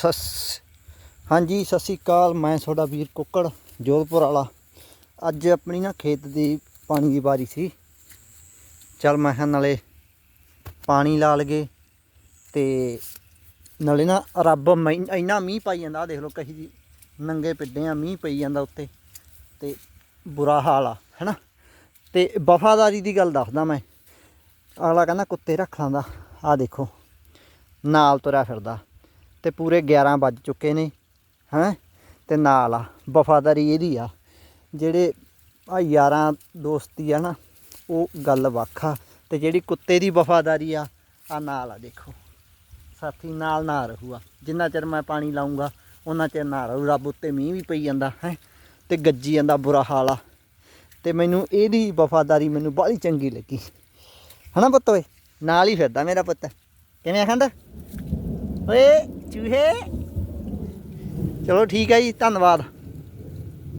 ਸਸ ਹਾਂਜੀ, ਸਤਿ ਸ਼੍ਰੀ ਅਕਾਲ, ਮੈਂ ਤੁਹਾਡਾ ਵੀਰ ਕੁੱਕੜ, ਜੋਧਪੁਰ ਵਾਲਾ। ਅੱਜ ਆਪਣੀ ਨਾ ਖੇਤ ਦੀ ਪਾਣੀ ਦੀ ਵਾਰੀ ਸੀ। ਚਲ ਮੈਂ ਹਾਂ ਨਾਲੇ ਪਾਣੀ ਲਾ ਲਗੇ ਤੇ ਨਾਲੇ ਨਾ ਰੱਬ ਮੈਂ ਇੰਨਾ ਮੀਂਹ ਪਾਈ ਜਾਂਦਾ ਆ ਦੇਖ ਲਓ ਕਹੀ ਜੀ, ਨੰਗੇ ਪਿੱਡੇ ਆ, ਮੀਂਹ ਪਈ ਜਾਂਦਾ ਉੱਤੇ ਤੇ ਬੁਰਾ ਹਾਲ ਆ, ਹੈਨਾ? ਤੇ ਵਫਾਦਾਰੀ ਦੀ ਗੱਲ ਦੱਸਦਾ ਮੈਂ। ਅਗਲਾ ਕਹਿੰਦਾ ਕੁੱਤੇ ਰੱਖ ਲਾਂਦਾ ਆ ਦੇਖੋ, ਨਾਲ ਤੁਰਿਆ ਫਿਰਦਾ। ਤੇ ਪੂਰੇ 11 ਵੱਜ ਚੁੱਕੇ ਨੇ, ਹੈਂ? ਤੇ ਨਾਲ ਆ, ਵਫਾਦਾਰੀ ਇਹਦੀ ਆ, ਜਿਹੜੇ ਆ ਯਾਰਾਂ ਦੋਸਤੀ ਆ ਨਾ, ਉਹ ਗੱਲ ਵੱਖ ਆ, ਤੇ ਜਿਹੜੀ ਕੁੱਤੇ ਦੀ ਵਫਾਦਾਰੀ ਆ ਆ ਨਾਲ ਆ ਦੇਖੋ। ਸਾਥੀ ਨਾਲ ਨਾ ਰਹੂਗਾ ਜਿੰਨਾ ਚਿਰ ਮੈਂ ਪਾਣੀ ਲਾਉਂਗਾ ਉਹਨਾਂ ਚਿਰ ਨਾ ਰਹੂ, ਰੱਬ ਉੱਤੇ ਮੀਂਹ ਵੀ ਪਈ ਜਾਂਦਾ, ਹੈ? ਤੇ ਗੱਜੀ ਜਾਂਦਾ ਬੁਰਾ ਹਾਲ ਆ। ਤੇ ਮੈਨੂੰ ਇਹਦੀ ਵਫਾਦਾਰੀ ਮੈਨੂੰ ਬੜੀ ਚੰਗੀ ਲੱਗੀ। ਹਨਾ ਪੁੱਤ ਓਏ? ਨਾਲ ਹੀ ਫਿਰਦਾ ਮੇਰਾ ਪੁੱਤ। ਕਿਵੇਂ ਆਖੰਦਾ ਓਏ! ਚੂਹੇ। ਚਲੋ ਠੀਕ ਹੈ ਜੀ ਧੰਨਵਾਦ।